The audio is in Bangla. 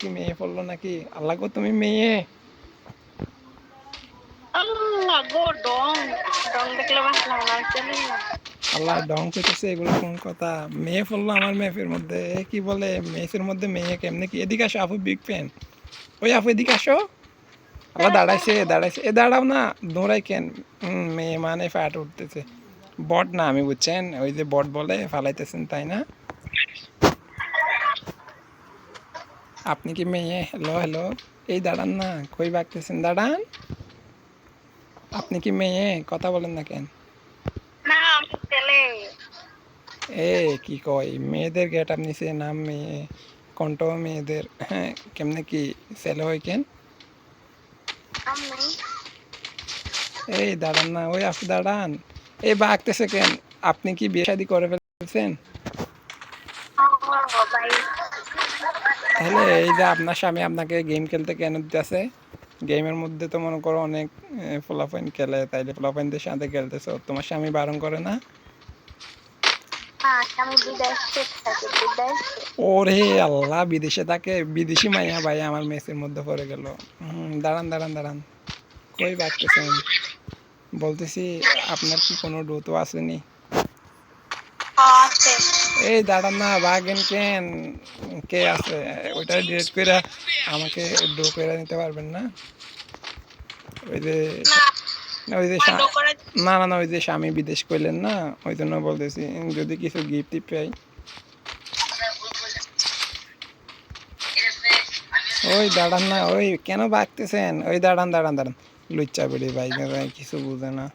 কি মেয়ে পড়ল নাকি? আল্লাহ গো তুমি মেয়ে? আল্লাহ গো ডং। ডং দেখলে বাসলাম না। চলে আল্লাহ ডং করতেছে এগুলো কোন কথা? মেয়ে পড়ল আমার মধ্যে। কি বলে? মধ্যে মেয়ে কেমনে কি? এদিকে আসো আপু বিগ ফ্যান ওই আপু এদিকে আসো। আল্লাহ দাঁড়াইছে দাঁড়াইছে। এ দাঁড়াও না দৌড়াই কেন? মেয়ে মানে ফ্যাট উঠতেছে। বট না আমি বুঝছেন? ওই যে বট বলে ফালাইতেছেন তাই না? আপনি কি মেয়ে? Hello hello. এই দাঁড়ান না কই বাগতেছেন? দাঁড়ান। আপনি কি মেয়ে? কথা বলেন না কেন? এ কি কয়? মেয়েদের গেট আপ নিচে নাম মেয়ে কণ্ঠ মেয়েদের। হ্যাঁ কেমনে কি ছেলে হয় কেন? এই দাঁড়ান না ওই আপনি দাঁড়ান। এই বাগতেছে কেন? আপনি কি বিয়ে শাদি করে ফেলছেন? তাহলে এই যে আপনার স্বামী আপনাকে গেম খেলতে কেন দিতেছে? গেমের মধ্যে তো মনে করো অনেক ফোলাফাইন খেলে তাইলে ফোলাফাইনদের সাথে খেলতেছো। তোমার স্বামী বারণ করে না? ওরে আল্লাহ বিদেশে থাকে বিদেশি মাইয়া ভাই আমার মেসের মধ্যে পড়ে গেল। দাঁড়ান দাঁড়ান দাঁড়ান। কই বাগতেছেন বলতেছি আপনার কি কোনো ডোতো আসেনি আছে। এই দাঁড়ান না বাগেন কেন? কে আছে? ওইটা ডিরেক্ট করে আমাকে ডো করে নিতে পারবেন না? ওই যে ওই যে না না ওই যে স্বামী বিদেশ করলেন না? ওই জন্য বলতেছি যদি কিছু গিফট পাই। ওই দাঁড়ান না ওই কেন বাগতেছেন ওই দাঁড়ান দাঁড়ান দাঁড়ান। লুচ্চা বেড়ে ভাই কিছু বুঝে না।